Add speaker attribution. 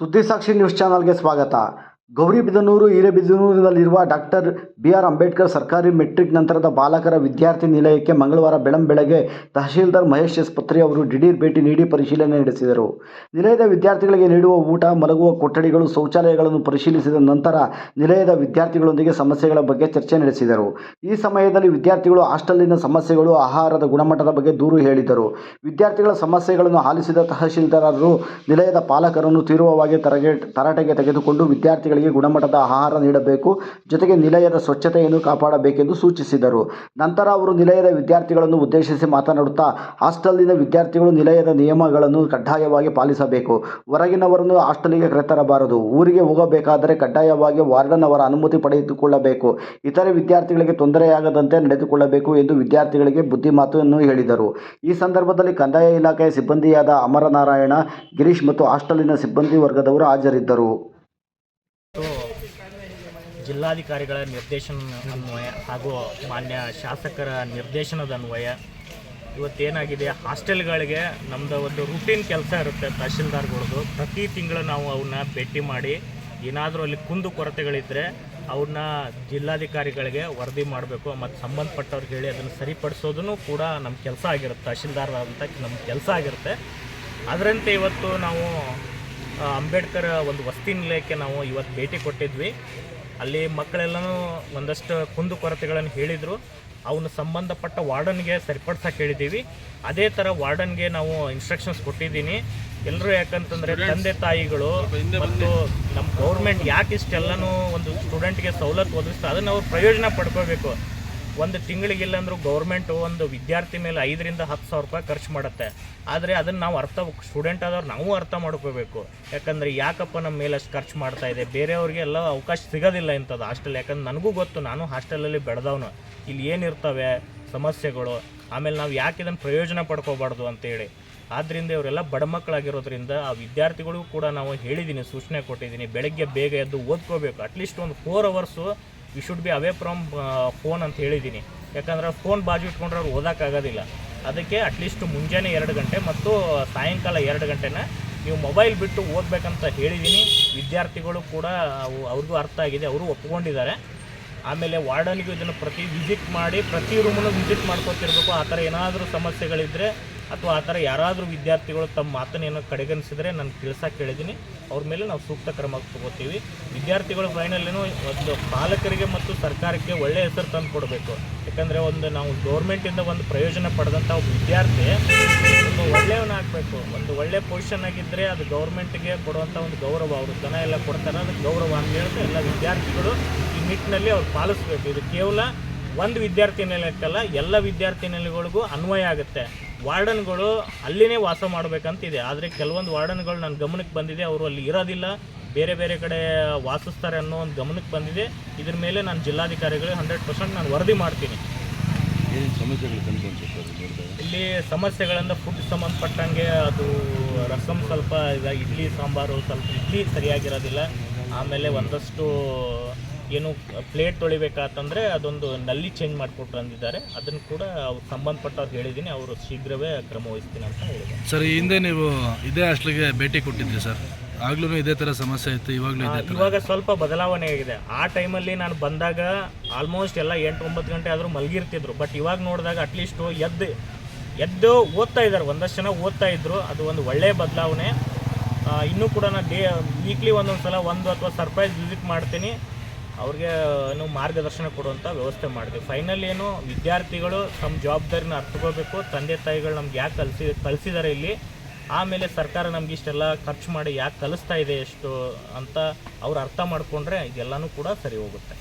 Speaker 1: ಸುದ್ದಿಸಾಕ್ಷಿ news ಚಾನಲ್ಗೆ ಸ್ವಾಗತ ಗೌರಿಬಿದನೂರು ಹಿರೇಬಿದನೂರಿನಲ್ಲಿರುವ ಡಾಕ್ಟರ್ ಬಿ ಆರ್ ಅಂಬೇಡ್ಕರ್ ಸರ್ಕಾರಿ ಮೆಟ್ರಿಕ್ ನಂತರದ ಬಾಲಕರ ವಿದ್ಯಾರ್ಥಿ ನಿಲಯಕ್ಕೆ ಮಂಗಳವಾರ ಬೆಳಂಬೆಳಗ್ಗೆ ತಹಶೀಲ್ದಾರ್ ಮಹೇಶ್ ಎಸ್. ಪತ್ರಿ ಅವರು ದಿಢೀರ್ ಭೇಟಿ ನೀಡಿ ಪರಿಶೀಲನೆ ನಡೆಸಿದರು. ನಿಲಯದ ವಿದ್ಯಾರ್ಥಿಗಳಿಗೆ ನೀಡುವ ಊಟ, ಮಲಗುವ ಕೊಠಡಿಗಳು, ಶೌಚಾಲಯಗಳನ್ನು ಪರಿಶೀಲಿಸಿದ ನಂತರ ನಿಲಯದ ವಿದ್ಯಾರ್ಥಿಗಳೊಂದಿಗೆ ಸಮಸ್ಯೆಗಳ ಬಗ್ಗೆ ಚರ್ಚೆ ನಡೆಸಿದರು. ಈ ಸಮಯದಲ್ಲಿ ವಿದ್ಯಾರ್ಥಿಗಳು ಹಾಸ್ಟೆಲ್ನ ಸಮಸ್ಯೆಗಳು, ಆಹಾರದ ಗುಣಮಟ್ಟದ ಬಗ್ಗೆ ದೂರು ಹೇಳಿದರು. ವಿದ್ಯಾರ್ಥಿಗಳ ಸಮಸ್ಯೆಗಳನ್ನು ಆಲಿಸಿದ ತಹಶೀಲ್ದಾರರು ನಿಲಯದ ಪಾಲಕರನ್ನು ತೀವ್ರವಾಗಿ ತರಗೆ ತರಾಟೆಗೆ ತೆಗೆದುಕೊಂಡು ವಿದ್ಯಾರ್ಥಿಗಳಿಗೆ ಗುಣಮಟ್ಟದ ಆಹಾರ ನೀಡಬೇಕು, ಜೊತೆಗೆ ನಿಲಯದ ಸ್ವಚ್ಛತೆಯನ್ನು ಕಾಪಾಡಬೇಕೆಂದು ಸೂಚಿಸಿದರು. ನಂತರ ಅವರು ನಿಲಯದ ವಿದ್ಯಾರ್ಥಿಗಳನ್ನು ಉದ್ದೇಶಿಸಿ ಮಾತನಾಡುತ್ತಾ ಹಾಸ್ಟೆಲ್ನ ವಿದ್ಯಾರ್ಥಿಗಳು ನಿಲಯದ ನಿಯಮಗಳನ್ನು ಕಡ್ಡಾಯವಾಗಿ ಪಾಲಿಸಬೇಕು. ಹೊರಗಿನವರನ್ನು ಹಾಸ್ಟೆಲಿಗೆ ಕರೆತರಬಾರದು. ಊರಿಗೆ ಹೋಗಬೇಕಾದರೆ ಕಡ್ಡಾಯವಾಗಿ ವಾರ್ಡನ್ ಅವರ ಅನುಮತಿ ಪಡೆದುಕೊಳ್ಳಬೇಕು. ಇತರೆ ವಿದ್ಯಾರ್ಥಿಗಳಿಗೆ ತೊಂದರೆಯಾಗದಂತೆ ನಡೆದುಕೊಳ್ಳಬೇಕು ಎಂದು ವಿದ್ಯಾರ್ಥಿಗಳಿಗೆ ಬುದ್ಧಿಮಾತನ್ನು ಹೇಳಿದರು. ಈ ಸಂದರ್ಭದಲ್ಲಿ ಕಂದಾಯ ಇಲಾಖೆಯ ಸಿಬ್ಬಂದಿಯಾದ ಅಮರನಾರಾಯಣ, ಗಿರೀಶ್ ಮತ್ತು ಹಾಸ್ಟೆಲಿನ ಸಿಬ್ಬಂದಿ ವರ್ಗದವರು ಹಾಜರಿದ್ದರು.
Speaker 2: ಜಿಲ್ಲಾಧಿಕಾರಿಗಳ ನಿರ್ದೇಶನ ಅನ್ವಯ ಹಾಗೂ ಮಾನ್ಯ ಶಾಸಕರ ನಿರ್ದೇಶನದ ಅನ್ವಯ. ಇವತ್ತೇನಾಗಿದೆ? ಹಾಸ್ಟೆಲ್ಗಳಿಗೆ ನಮ್ಮದು ಒಂದು ರೂಟೀನ್ ಕೆಲಸ ಇರುತ್ತೆ ತಹಶೀಲ್ದಾರ್ಗಳದ್ದು ಪ್ರತಿ ತಿಂಗಳು ನಾವು ಅವನ್ನ ಭೇಟಿ ಮಾಡಿ ಏನಾದರೂ ಅಲ್ಲಿ ಕುಂದು ಕೊರತೆಗಳಿದ್ದರೆ ಅವನ್ನ ಜಿಲ್ಲಾಧಿಕಾರಿಗಳಿಗೆ ವರದಿ ಮಾಡಬೇಕು. ಮತ್ತು ಸಂಬಂಧಪಟ್ಟವ್ರಿಗೆ ಹೇಳಿ ಅದನ್ನು ಸರಿಪಡಿಸೋದನ್ನು ಕೂಡ ನಮ್ಮ ಕೆಲಸ ಆಗಿರುತ್ತೆ. ತಹಶೀಲ್ದಾರ್ ಅಂತ ನಮ್ಮ ಕೆಲಸ ಆಗಿರುತ್ತೆ. ಅದರಂತೆ ಇವತ್ತು ನಾವು ಅಂಬೇಡ್ಕರ್ ಒಂದು ವಸ್ತಿ ನಿಲಯಕ್ಕೆ ನಾವು ಇವತ್ತು ಭೇಟಿ ಕೊಟ್ಟಿದ್ವಿ. ಅಲ್ಲಿ ಮಕ್ಕಳೆಲ್ಲನೂ ಒಂದಷ್ಟು ಕುಂದು ಕೊರತೆಗಳನ್ನು ಹೇಳಿದರು. ಅವನು ಸಂಬಂಧಪಟ್ಟ ವಾರ್ಡನ್ಗೆ ಸರಿಪಡಿಸೋಕೆ ಹೇಳಿದ್ದೀವಿ ಅದೇ ಥರ ವಾರ್ಡನ್ಗೆ ನಾವು ಇನ್ಸ್ಟ್ರಕ್ಷನ್ಸ್ ಕೊಟ್ಟಿದ್ದೀನಿ. ಎಲ್ಲರೂ ಯಾಕಂತಂದರೆ ತಂದೆ ತಾಯಿಗಳು ಮತ್ತು ನಮ್ಮ ಗೌರ್ಮೆಂಟ್ ಯಾಕೆ ಇಷ್ಟೆಲ್ಲನೂ ಒಂದು ಸ್ಟೂಡೆಂಟ್ಗೆ ಸವಲತ್ತು ಒದಗಿಸ್ತಾ ಅದನ್ನು ಅವ್ರು ಪ್ರಯೋಜನ ಪಡ್ಕೋಬೇಕು. ಒಂದು ತಿಂಗಳಿಗಿಲ್ಲ ಅಂದ್ರೂ ಗೌರ್ಮೆಂಟು ಒಂದು ವಿದ್ಯಾರ್ಥಿ ಮೇಲೆ ಐದರಿಂದ ಹತ್ತು ಸಾವಿರ ರೂಪಾಯಿ ಖರ್ಚು ಮಾಡುತ್ತೆ. ಆದರೆ ಅದನ್ನು ನಾವು ಅರ್ಥ ಸ್ಟೂಡೆಂಟ್ ಆದವ್ರು ನಾವು ಅರ್ಥ ಮಾಡ್ಕೋಬೇಕು. ಯಾಕಂದರೆ ಯಾಕಪ್ಪ ನಮ್ಮ ಮೇಲೆ ಅಷ್ಟು ಖರ್ಚು ಮಾಡ್ತಾ ಇದೆ? ಬೇರೆಯವ್ರಿಗೆ ಎಲ್ಲ ಅವಕಾಶ ಸಿಗೋದಿಲ್ಲ ಇಂಥದ್ದು ಹಾಸ್ಟೆಲ್ ಯಾಕಂದ್ರೆ ನನಗೂ ಗೊತ್ತು, ನಾನು ಹಾಸ್ಟೆಲಲ್ಲಿ ಬೆಳೆದವನು. ಇಲ್ಲಿ ಏನಿರ್ತವೆ ಸಮಸ್ಯೆಗಳು. ಆಮೇಲೆ ನಾವು ಯಾಕೆ ಇದನ್ನು ಪ್ರಯೋಜನ ಪಡ್ಕೋಬಾರ್ದು ಅಂತೇಳಿ ಆದ್ದರಿಂದ ಇವರೆಲ್ಲ ಬಡ ಮಕ್ಕಳಾಗಿರೋದ್ರಿಂದ ಆ ವಿದ್ಯಾರ್ಥಿಗಳಿಗೂ ಕೂಡ ನಾವು ಹೇಳಿದ್ದೀನಿ ಸೂಚನೆ ಕೊಟ್ಟಿದ್ದೀನಿ ಬೆಳಗ್ಗೆ ಬೇಗ ಎದ್ದು ಓದ್ಕೋಬೇಕು. ಅಟ್ಲೀಸ್ಟ್ ಒಂದು four hours you should be away from phone ಅಂತ ಹೇಳಿದ್ದೀನಿ. ಯಾಕಂದ್ರೆ ಫೋನ್ ಬಾಜು ಇಟ್ಕೊಂಡ್ರೆ ಅವ್ರು ಓದೋಕ್ಕಾಗೋದಿಲ್ಲ ಅದಕ್ಕೆ ಅಟ್ಲೀಸ್ಟ್ ಮುಂಜಾನೆ ಎರಡು ಗಂಟೆ ಮತ್ತು ಸಾಯಂಕಾಲ ಎರಡು ಗಂಟೆನ ನೀವು ಮೊಬೈಲ್ ಬಿಟ್ಟು ಓದಬೇಕಂತ ಹೇಳಿದ್ದೀನಿ. ವಿದ್ಯಾರ್ಥಿಗಳು ಕೂಡ ಅವು, ಅವ್ರಿಗೂ ಅರ್ಥ ಆಗಿದೆ, ಅವರು ಒಪ್ಕೊಂಡಿದ್ದಾರೆ. ಆಮೇಲೆ ವಾರ್ಡನ್ಗೂ ಇದನ್ನು ಪ್ರತಿ ವಿಸಿಟ್ ಮಾಡಿ, ಪ್ರತಿ ರೂಮನ್ನು ವಿಸಿಟ್ ಮಾಡ್ಕೊತಿರ್ಬೇಕು. ಆ ಥರ ಏನಾದರೂ ಸಮಸ್ಯೆಗಳಿದ್ದರೆ ಅಥವಾ ಆ ಥರ ಯಾರಾದರೂ ವಿದ್ಯಾರ್ಥಿಗಳು ತಮ್ಮ ಮಾತನ್ನೇನೋ ಕಡೆಗಣಿಸಿದ್ರೆ ನಾನು ತಿಳ್ಸಕ್ಕೆ ಹೇಳಿದ್ದೀನಿ ಅವ್ರ ಮೇಲೆ ನಾವು ಸೂಕ್ತ ಕ್ರಮ ತಗೋತೀವಿ. ವಿದ್ಯಾರ್ಥಿಗಳು ಏನೋ ಒಂದು ಪಾಲಕರಿಗೆ ಮತ್ತು ಸರ್ಕಾರಕ್ಕೆ ಒಳ್ಳೆಯ ಹೆಸರು ತಂದು ಕೊಡಬೇಕು. ಯಾಕಂದರೆ ಒಂದು ನಾವು ಗೌರ್ಮೆಂಟಿಂದ ಒಂದು ಪ್ರಯೋಜನ ಪಡೆದಂಥ ವಿದ್ಯಾರ್ಥಿ ಒಂದು ಒಳ್ಳೆಯವನಾಗಬೇಕು ಒಂದು ಒಳ್ಳೆಯ ಪೊಸಿಷನ್ ಆಗಿದ್ದರೆ ಅದು ಗೌರ್ಮೆಂಟ್ಗೆ ಕೊಡುವಂಥ ಒಂದು ಗೌರವ ಅವರು ಜನ ಎಲ್ಲ ಕೊಡ್ತಾರೆ. ಅದಕ್ಕೆ ಗೌರವ ಅಂತ ಹೇಳ್ತಾ ಎಲ್ಲ ವಿದ್ಯಾರ್ಥಿಗಳು ಈ ನಿಟ್ಟಿನಲ್ಲಿ ಅವ್ರು ಪಾಲಿಸ್ಬೇಕು. ಇದು ಕೇವಲ ಒಂದು ವಿದ್ಯಾರ್ಥಿ ನಿಲಯಕ್ಕಲ್ಲ ಎಲ್ಲ ವಿದ್ಯಾರ್ಥಿ ನಿಲಯಗಳಿಗೂ ಅನ್ವಯ ಆಗುತ್ತೆ. ವಾರ್ಡನ್ಗಳು ಅಲ್ಲಿನೇ ವಾಸ ಮಾಡಬೇಕಂತಿದೆ. ಆದರೆ ಕೆಲವೊಂದು ವಾರ್ಡನ್ಗಳು ನನ್ನ ಗಮನಕ್ಕೆ ಬಂದಿದೆ. ಅವರು ಅಲ್ಲಿ ಇರೋದಿಲ್ಲ. ಬೇರೆ ಬೇರೆ ಕಡೆ ವಾಸಿಸ್ತಾರೆ ಅನ್ನೋ ಒಂದು ಗಮನಕ್ಕೆ ಬಂದಿದೆ. ಇದ್ರ ಮೇಲೆ ನಾನು ಜಿಲ್ಲಾಧಿಕಾರಿಗಳಿಗೆ ಹಂಡ್ರೆಡ್ ಪರ್ಸೆಂಟ್ ನಾನು ವರದಿ ಮಾಡ್ತೀನಿ. ಇಲ್ಲಿ ಸಮಸ್ಯೆಗಳಿಂದ ಫುಡ್ ಸಂಬಂಧಪಟ್ಟಂಗೆ ಅದು ರಸಂ ಸ್ವಲ್ಪ ಈಗ ಇಡ್ಲಿ ಸಾಂಬಾರು ಸ್ವಲ್ಪ ಇಡ್ಲಿ ಸರಿಯಾಗಿರೋದಿಲ್ಲ. ಆಮೇಲೆ ಒಂದಷ್ಟು ಏನು ಪ್ಲೇಟ್ ತೊಳಿಬೇಕಾತಂದರೆ ಅದೊಂದು ನಲ್ಲಿ ಚೇಂಜ್ ಮಾಡಿಕೊಟ್ರು ಅಂದಿದ್ದಾರೆ. ಅದನ್ನು ಕೂಡ ಅವ್ರು ಸಂಬಂಧಪಟ್ಟವ್ರು ಹೇಳಿದ್ದೀನಿ ಅವರು ಶೀಘ್ರವೇ ಕ್ರಮ ವಹಿಸ್ತೀನಿ ಅಂತ ಹೇಳಿದ್ದಾರೆ.
Speaker 3: ಸರ್ ಈ ಹಿಂದೆ ನೀವು ಇದೇ ಅಷ್ಟಲಿಗೆ ಭೇಟಿ ಕೊಟ್ಟಿದ್ರಿ ಸರ್. ಆಗ್ಲೂ ಇದೇ ಥರ ಸಮಸ್ಯೆ ಇತ್ತು ಇವಾಗಲೂ ಇದೇ
Speaker 2: ಇವಾಗ ಸ್ವಲ್ಪ ಬದಲಾವಣೆ ಆಗಿದೆ. ಆ ಟೈಮಲ್ಲಿ ನಾನು ಬಂದಾಗ ಆಲ್ಮೋಸ್ಟ್ ಎಲ್ಲ ಎಂಟು ಒಂಬತ್ತು ಗಂಟೆ ಆದರೂ ಮಲಗಿರ್ತಿದ್ರು. ಬಟ್ ಇವಾಗ ನೋಡಿದಾಗ ಅಟ್ಲೀಸ್ಟು ಎದ್ದು ಎದ್ದು ಓದ್ತಾ ಇದ್ದಾರೆ. ಒಂದಷ್ಟು ಜನ ಓದ್ತಾ ಇದ್ರು. ಅದು ಒಂದು ಒಳ್ಳೆಯ ಬದಲಾವಣೆ. ಇನ್ನೂ ಕೂಡ ನಾನು ಡೇ ವೀಕ್ಲಿ ಒಂದೊಂದು ಸಲ ಒಂದು ಅಥವಾ ಸರ್ಪ್ರೈಸ್ ವಿಸಿಟ್ ಮಾಡ್ತೀನಿ. ಅವ್ರಿಗೆ ಏನು ಮಾರ್ಗದರ್ಶನ ಕೊಡುವಂಥ ವ್ಯವಸ್ಥೆ ಮಾಡಿದ್ವಿ ಫೈನಲ್ ಏನು ವಿದ್ಯಾರ್ಥಿಗಳು ತಮ್ಮ ಜವಾಬ್ದಾರಿನ ಅರ್ಥಕೋಬೇಕು ತಂದೆ ತಾಯಿಗಳು ನಮ್ಗೆ ಯಾಕೆ ಕಲಿಸಿ ಕಲಿಸಿದ್ದಾರೆ ಇಲ್ಲಿ? ಆಮೇಲೆ ಸರ್ಕಾರ ನಮ್ಗೆ ಇಷ್ಟೆಲ್ಲ ಖರ್ಚು ಮಾಡಿ ಯಾಕೆ ಕಲಿಸ್ತಾ ಇದೆ ಎಷ್ಟು ಅಂತ ಅವ್ರು ಅರ್ಥ ಮಾಡಿಕೊಂಡ್ರೆ ಇದೆಲ್ಲನೂ ಕೂಡ ಸರಿ ಹೋಗುತ್ತೆ.